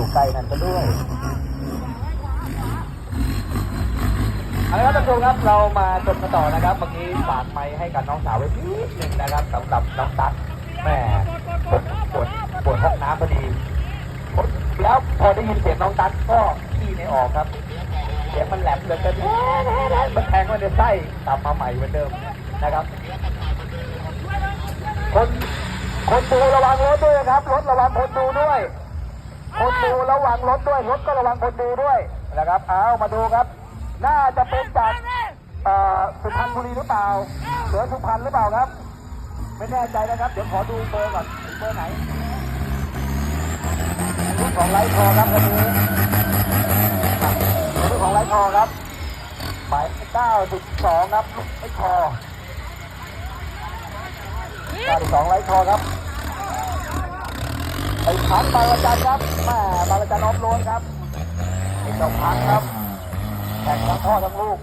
ู่ใกล้นั่นซะด้วยเอาละครับท่านผู้ชมครับเรามาชมกันต่อนะครับเมื่อกี้ฝากไมค์ให้กับน้องสาวไว้นิดหนึ่งนะครับสำหรับน้องตั๊กแหม่ปวดปวดปวดห้องน้ำพอดี แล้วพอได้ยินเสียงน้องตั๊กก็ขี้ไม่ออกครับ เสียงมันแหลมเหลือเกินมันแทงมันในไส้กลับมาใหม่เหมือนเดิมนะครับ คนคนดูระวังรถด้วยนะครับรถระวังคนดูด้วย คนดูระวังรถด้วยรถก็ระวังคนดูด้วยนะครับเอามาดูครับ น่าจะเป็นจากสุพรรณบุรีหรือเปล่าเหลือสุพรรณหรือเปล่าครับ ไม่แน่ใจนะครับ เดี๋ยวขอดูเบอร์ก่อนเบอร์ไหนรุ่นของไลท์คอครับวันนี้รุ่นของไลท์คอครับหมายเก้าสิบสองครับลูกไลท์คอการสองไลท์คอครับ ไอ้พังบางระจันครับแม่บางระจันออฟโรดครับเป็นเจ้าพังครับแข่งทั้งพ่อทั้งลูก